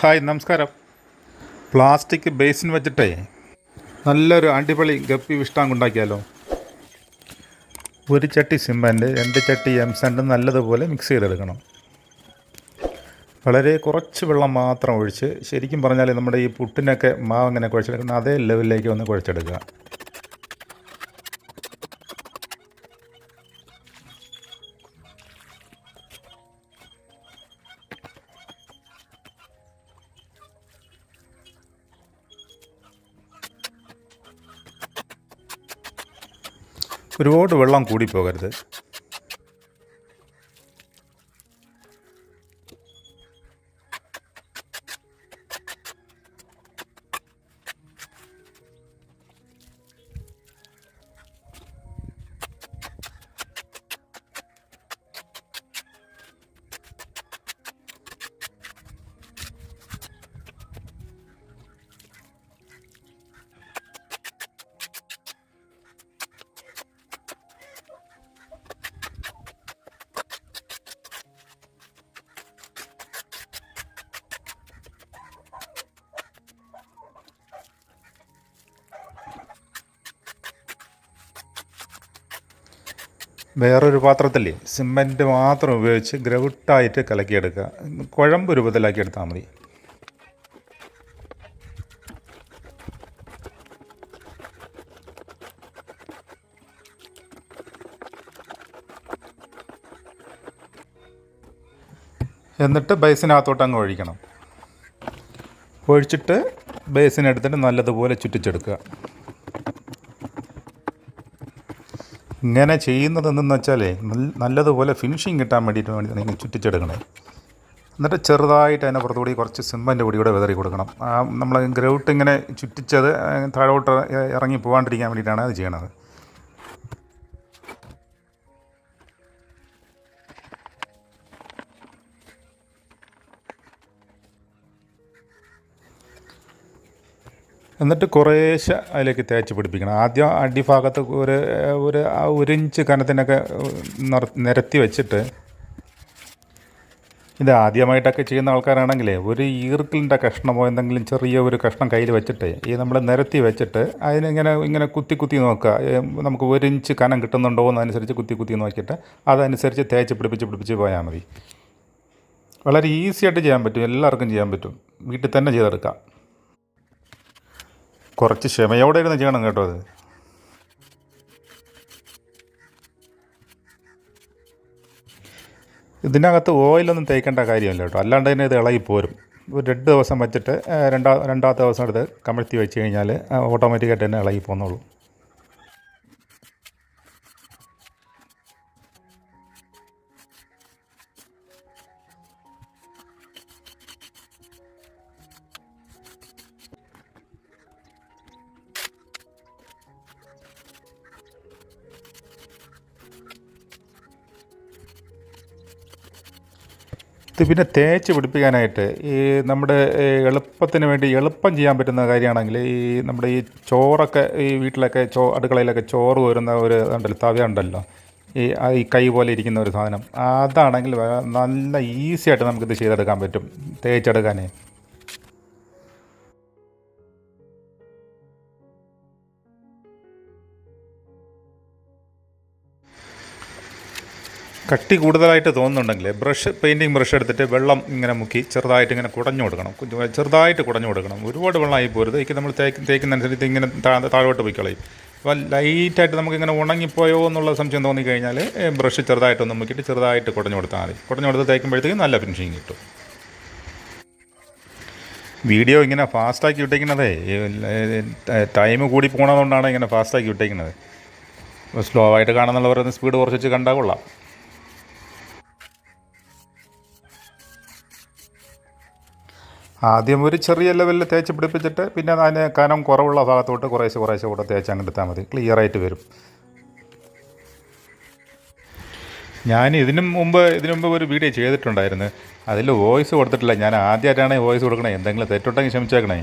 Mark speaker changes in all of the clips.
Speaker 1: Hi നമസ്കാരം. Plastic basin വെച്ചിട്ടേ നല്ലൊരു അടിപൊളി ഗപ്പി വിഷ്ടാങ് ഉണ്ടാക്കിയാലോ? ഒരു ചട്ടി സിമെന്റ് രണ്ട് ചട്ടി എം സെന്റ് നല്ലതുപോലെ മിക്സ് ചെയ്തെടുക്കണം. വളരെ കുറച്ച് വെള്ളം മാത്രം ഒഴിച്ച് ശരിക്കും പറഞ്ഞാൽ നമ്മുടെ ഈ പുട്ടിനൊക്കെ മാവ് ഇങ്ങനെ കുഴച്ചെടുക്കുന്ന അതേ ലെവലിലേക്ക് ഒന്ന് കുഴച്ചെടുക്കുക. ഒരുപാട് വെള്ളം കൂടിപ്പോകരുത്. വേറൊരു പാത്രത്തിൽ സിമന്റ് മാത്രം ഉപയോഗിച്ച് ഗ്രൗട്ടായിട്ട് കലക്കിയെടുക്കുക. കുഴമ്പ് രൂപത്തിലാക്കി എടുത്താൽ മതി. എന്നിട്ട് ബേസിനകത്തോട്ട് അങ്ങ് ഒഴിക്കണം. ഒഴിച്ചിട്ട് ബേസിനെടുത്തിട്ട് നല്ലതുപോലെ ചുറ്റിച്ചെടുക്കുക. ഇങ്ങനെ ചെയ്യുന്നത് എന്തെന്ന് വെച്ചാലേ നല്ലതുപോലെ ഫിനിഷിങ് കിട്ടാൻ വേണ്ടിയിട്ട് വേണ്ടി നിങ്ങൾ ചുറ്റിച്ചെടുക്കണേ. എന്നിട്ട് ചെറുതായിട്ട് അതിനെ പുറത്തുകൂടി കുറച്ച് സിമ്മന്റെ പൊടി കൂടെ വിതറി കൊടുക്കണം. നമ്മൾ ഗ്രൗട്ട് ഇങ്ങനെ ചുറ്റിച്ചത് താഴോട്ട് ഇറങ്ങി പോകാണ്ടിരിക്കാൻ വേണ്ടിയിട്ടാണ് അത് ചെയ്യണത്. എന്നിട്ട് കുറേശ്ശെ അതിലേക്ക് തേച്ച് പിടിപ്പിക്കണം. ആദ്യം അടിഭാഗത്ത് ഒരു ഒരു ഒരു ഇഞ്ച് കനത്തിനൊക്കെ നിരത്തി വെച്ചിട്ട് ഇത് ആദ്യമായിട്ടൊക്കെ ചെയ്യുന്ന ആൾക്കാരാണെങ്കിലേ ഒരു ഈർക്കിലിന്റെ കഷ്ണമോ എന്തെങ്കിലും ചെറിയ ഒരു കഷ്ണം കയ്യിൽ വെച്ചിട്ട് ഈ നമ്മൾ നിരത്തി വെച്ചിട്ട് അതിനിങ്ങനെ ഇങ്ങനെ കുത്തി കുത്തി നോക്കുക. നമുക്ക് ഒരു ഇഞ്ച് കനം കിട്ടുന്നുണ്ടോ എന്നനുസരിച്ച് കുത്തി കുത്തി നോക്കിയിട്ട് അതനുസരിച്ച് തേച്ച് പിടിപ്പിച്ച് പിടിപ്പിച്ച് പോയാൽ മതി. വളരെ ഈസിയായിട്ട് ചെയ്യാൻ പറ്റും. എല്ലാവർക്കും ചെയ്യാൻ പറ്റും. വീട്ടിൽ തന്നെ ചെയ്തെടുക്കാം. കുറച്ച് ക്ഷമയോടെ ഇരുന്ന് ചെയ്യണം കേട്ടോ അത്? ഇതിനകത്ത് ഓയിലൊന്നും തേക്കേണ്ട കാര്യമില്ല കേട്ടോ. അല്ലാണ്ട് തന്നെ ഇത് ഇളകി പോരും. ഒരു രണ്ട് ദിവസം വെച്ചിട്ട് രണ്ടാ രണ്ടാമത്തെ ദിവസം എടുത്ത് കമഴ്ത്തി വെച്ച് കഴിഞ്ഞാൽ ഓട്ടോമാറ്റിക്കായിട്ട് തന്നെ ഇളകി പോന്നോളൂ. ഇത് പിന്നെ തേച്ച് പിടിപ്പിക്കാനായിട്ട് ഈ നമ്മുടെ എളുപ്പത്തിന് വേണ്ടി എളുപ്പം ചെയ്യാൻ പറ്റുന്ന കാര്യമാണെങ്കിൽ ഈ നമ്മുടെ ഈ ചോറൊക്കെ ഈ വീട്ടിലൊക്കെ ചോ അടുക്കളയിലൊക്കെ ചോറ് വരുന്ന ഒരു ഉണ്ടല്ലോ തവ ഉണ്ടല്ലോ. ഈ ഈ കൈ പോലെ ഇരിക്കുന്ന ഒരു സാധനം. അതാണെങ്കിൽ നല്ല ഈസി ആയിട്ട് നമുക്കിത് ചെയ്തെടുക്കാൻ പറ്റും തേച്ചെടുക്കാനേ. കട്ടി കൂടുതലായിട്ട് തോന്നുന്നുണ്ടെങ്കിൽ ബ്രഷ് പെയിന്റിങ് ബ്രഷ് എടുത്തിട്ട് വെള്ളം ഇങ്ങനെ മുക്കി ചെറുതായിട്ട് ഇങ്ങനെ കുടഞ്ഞു കൊടുക്കണം. ചെറുതായിട്ട് കുടഞ്ഞു കൊടുക്കണം. ഒരുപാട് വെള്ളമായി പോരുത്. ഇത് നമ്മൾ തേക്ക് തേക്കുന്നതനുസരിച്ച് ഇങ്ങനെ താഴോട്ട് പോയി കളയും അപ്പോൾ ലൈറ്റായിട്ട് നമുക്കിങ്ങനെ ഉണങ്ങിപ്പോയോ എന്നുള്ള സംശയം തോന്നിക്കഴിഞ്ഞാൽ ബ്രഷ് ചെറുതായിട്ടൊന്ന് മുക്കിയിട്ട് ചെറുതായിട്ട് കുടഞ്ഞു കൊടുത്താൽ മതി. കുടഞ്ഞു കൊടുത്ത് തേക്കുമ്പോഴത്തേക്കും നല്ല ഫിനിഷിങ് കിട്ടും. വീഡിയോ ഇങ്ങനെ ഫാസ്റ്റാക്കി വിട്ടേക്കുന്നതേ ടൈം കൂടി പോകണതുകൊണ്ടാണ് ഇങ്ങനെ ഫാസ്റ്റാക്കി വിട്ടേക്കുന്നത്. സ്ലോ ആയിട്ട് കാണുന്നുള്ളവരൊന്ന് സ്പീഡ് കുറച്ച് വെച്ച് കണ്ടാൽ കൊള്ളാം. ആദ്യം ഒരു ചെറിയ ലെവലിൽ തേച്ച് പിടിപ്പിച്ചിട്ട് പിന്നെ അതിന് കനം കുറവുള്ള ഭാഗത്തോട്ട് കുറേശ്ശെ കുറേശ്ശെ കൂടെ തേച്ച് അങ്ങ് എടുത്താൽ മതി. ക്ലിയർ ആയിട്ട് വരും. ഞാൻ ഇതിനു മുമ്പ് ഇതിനു മുമ്പ് ഒരു വീഡിയോ ചെയ്തിട്ടുണ്ടായിരുന്നു. അതിൽ വോയിസ് കൊടുത്തിട്ടില്ല. ഞാൻ ആദ്യമായിട്ടാണ് വോയിസ് കൊടുക്കണേ. എന്തെങ്കിലും തെറ്റുണ്ടെങ്കിൽ ക്ഷമിച്ചേക്കണേ.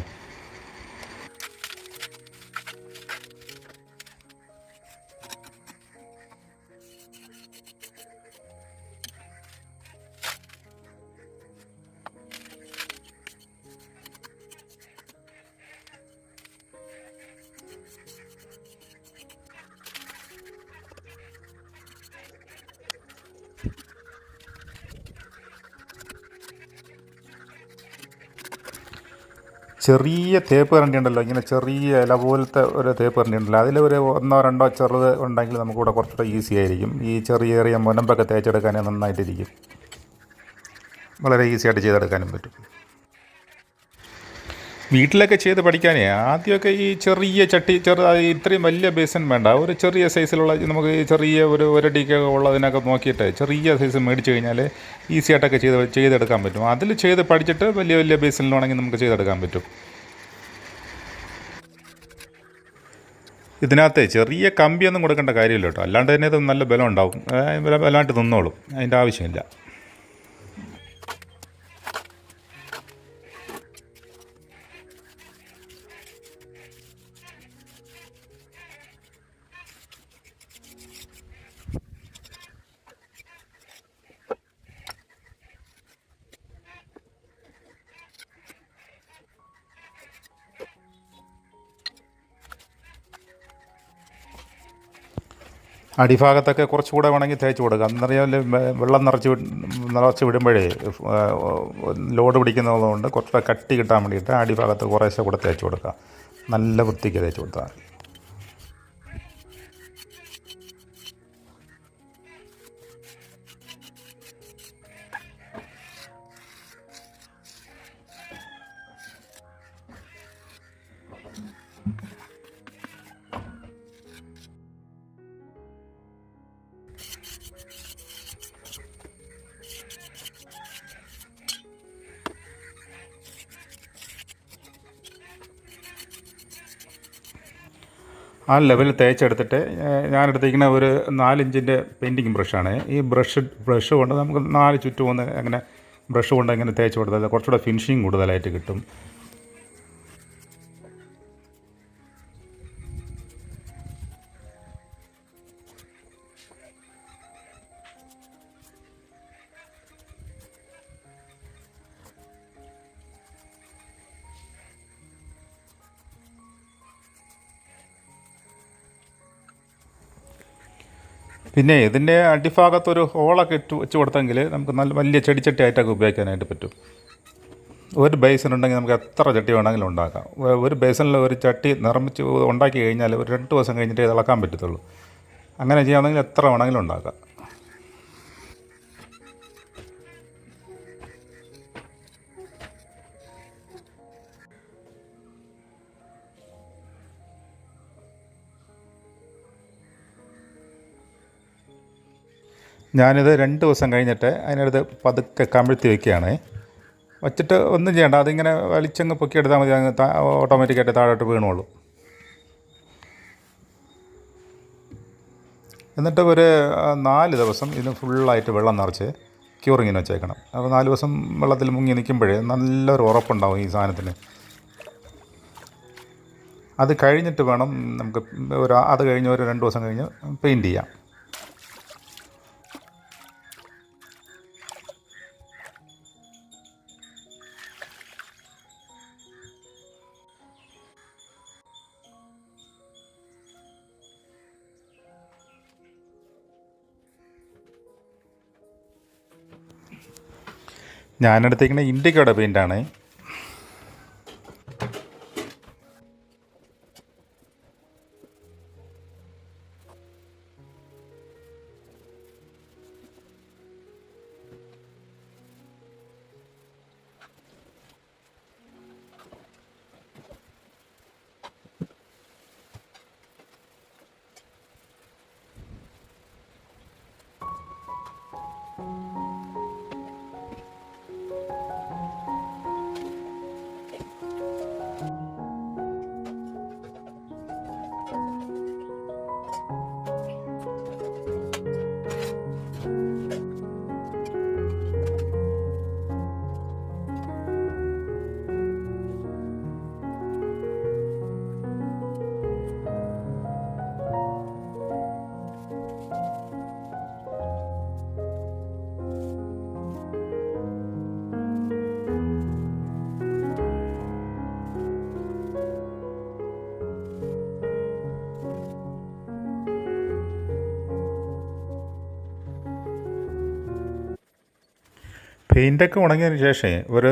Speaker 1: ചെറിയ തേപ്പ് കരണ്ടി ഉണ്ടല്ലോ ഇങ്ങനെ ചെറിയ ഇല പോലത്തെ ഒരു തേപ്പ് കരണ്ടി ഉണ്ടല്ലോ അതിലൊരു ഒന്നോ രണ്ടോ ചെറുത് ഉണ്ടെങ്കിൽ നമുക്കിവിടെ കുറച്ചുകൂടെ ഈസി ആയിരിക്കും. ഈ ചെറിയ ചെറിയ മുനമ്പൊക്കെ തേച്ചെടുക്കാനേ നന്നായിട്ടിരിക്കും. വളരെ ഈസിയായിട്ട് ചെയ്തെടുക്കാനും പറ്റും. വീട്ടിലൊക്കെ ചെയ്ത് പഠിക്കാനേ ആദ്യമൊക്കെ ഈ ചെറിയ ചട്ടി ചെറു ഇത്രയും വലിയ ബേസൻ വേണ്ട. ഒരു ചെറിയ സൈസിലുള്ള നമുക്ക് ഈ ചെറിയ ഒരു ഒരടിക്ക് ഉള്ളതിനൊക്കെ നോക്കിയിട്ട് ചെറിയ സൈസ് മേടിച്ച് കഴിഞ്ഞാൽ ഈസി ആയിട്ടൊക്കെ ചെയ്ത് ചെയ്തെടുക്കാൻ പറ്റും. അതിൽ ചെയ്ത് പഠിച്ചിട്ട് വലിയ വലിയ ബേസിലാണെങ്കിൽ നമുക്ക് ചെയ്തെടുക്കാൻ പറ്റും. ഇതിനകത്ത് ചെറിയ കമ്പിയൊന്നും കൊടുക്കേണ്ട കാര്യമില്ല കേട്ടോ. അല്ലാണ്ട് തന്നെ ഇത് നല്ല ബലം ഉണ്ടാവും. ബലമായിട്ട് നിന്നോളും അതിന്റെ ആവശ്യമില്ല. അടിഭാഗത്തൊക്കെ കുറച്ചുകൂടെ വേണമെങ്കിൽ തേച്ച് കൊടുക്കാം. അന്നറിയാൽ വെള്ളം നിറച്ച് നിറച്ച് വിടുമ്പോഴേ ലോഡ് പിടിക്കുന്നതുകൊണ്ട് കുറച്ചുകൂടെ കട്ടി കിട്ടാൻ വേണ്ടിയിട്ട് അടിഭാഗത്ത് കുറേശ്ശെ കൂടെ തേച്ച് കൊടുക്കുക നല്ല വൃത്തിക്ക് തേച്ച് കൊടുത്താൽ ആ ലെവൽ തേച്ചെടുത്തിട്ട് ഞാനെടുത്തിരിക്കുന്ന ഒരു നാലിഞ്ചിന്റെ പെയിന്റിങ് ബ്രഷാണ്. ഈ ബ്രഷ് ബ്രഷ് കൊണ്ട് നമുക്ക് നാല് ചുറ്റും ഒന്ന് അങ്ങനെ ബ്രഷ് കൊണ്ട് ഇങ്ങനെ തേച്ച് കൊടുത്താൽ കുറച്ചുകൂടെ ഫിനിഷിങ് കൂടുതലായിട്ട് കിട്ടും. പിന്നെ ഇതിന്റെ അടിഭാഗത്തൊരു ഹോളൊക്കെ ഇട്ട് വെച്ച് കൊടുത്തെങ്കിൽ നമുക്ക് നല്ല വലിയ ചെടിച്ചട്ടി ആയിട്ടൊക്കെ ഉപയോഗിക്കാനായിട്ട് പറ്റും. ഒരു ബേസൺ ഉണ്ടെങ്കിൽ നമുക്ക് എത്ര ചട്ടി വേണമെങ്കിലും ഉണ്ടാക്കാം. ഒരു ബേസണിൽ ഒരു ചട്ടി നിർമ്മിച്ച് ഉണ്ടാക്കി കഴിഞ്ഞാൽ ഒരു രണ്ട് ദിവസം കഴിഞ്ഞിട്ട് ഇളക്കാൻ പറ്റത്തുള്ളൂ. അങ്ങനെ ചെയ്യുകയാണെങ്കിൽ എത്ര വേണമെങ്കിലും ഉണ്ടാക്കാം. ഞാനിത് രണ്ട് ദിവസം കഴിഞ്ഞിട്ട് അതിനടുത്ത് പതുക്കെ കമിഴ്ത്തി വെക്കുകയാണ്. വച്ചിട്ട് ഒന്നും ചെയ്യണ്ട അതിങ്ങനെ വലിച്ചങ്ങ് പൊക്കിയെടുത്താൽ മതി അങ്ങ് ഓട്ടോമാറ്റിക്കായിട്ട് താഴോട്ട് വീണുള്ളൂ എന്നിട്ട് ഒരു നാല് ദിവസം ഇതിന് ഫുള്ളായിട്ട് വെള്ളം നിറച്ച് ക്യൂറിങ്ങിന് വെച്ചേക്കണം. അപ്പോൾ നാല് ദിവസം വെള്ളത്തിൽ മുങ്ങി നിൽക്കുമ്പോഴേ നല്ലൊരു ഉറപ്പുണ്ടാവും ഈ സാധനത്തിന്. അത് കഴിഞ്ഞിട്ട് വേണം നമുക്ക് ഒരു അത് കഴിഞ്ഞ് ഒരു രണ്ട് ദിവസം കഴിഞ്ഞ് പെയിന്റ് ചെയ്യാം. ഞാനെടുത്തേക്കുന്ന ഇൻഡിക്കയുടെ പെയിന്റാണ് thank you പെയിന്റൊക്കെ ഉണങ്ങിയതിന് ശേഷം ഒരു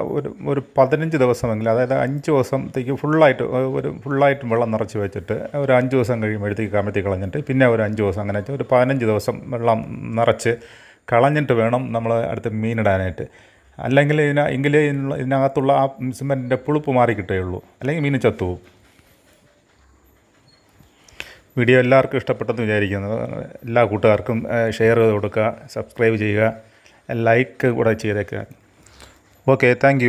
Speaker 1: ഒരു ഒരു പതിനഞ്ച് ദിവസമെങ്കിലും അതായത് അഞ്ച് ദിവസത്തേക്ക് ഫുള്ളായിട്ട് ഒരു ഫുള്ളായിട്ട് വെള്ളം നിറച്ച് വെച്ചിട്ട് ഒരു അഞ്ച് ദിവസം കഴിയുമ്പോഴത്തേക്ക് കമഴ്ത്തി കളഞ്ഞിട്ട് പിന്നെ ഒരു അഞ്ച് ദിവസം അങ്ങനെ ഒരു പതിനഞ്ച് ദിവസം വെള്ളം നിറച്ച് കളഞ്ഞിട്ട് വേണം നമ്മൾ അടുത്ത് മീനിടാനായിട്ട് അല്ലെങ്കിൽ ഇതിന ഇതിനുള്ള- ഇതിനകത്തുള്ള ആ സിമെന്റിന്റെ പുളിപ്പ് മാറി കിട്ടുകയുള്ളൂ. അല്ലെങ്കിൽ മീൻ ചത്തുപോകും. വീഡിയോ എല്ലാവർക്കും ഇഷ്ടപ്പെട്ടെന്ന് വിചാരിക്കുന്നു. എല്ലാ കൂട്ടുകാർക്കും ഷെയർ ചെയ്ത് കൊടുക്കുക സബ്സ്ക്രൈബ് ചെയ്യുക. ലൈക്ക് കൂടെ ചെയ്തേക്കുക ഓക്കെ താങ്ക്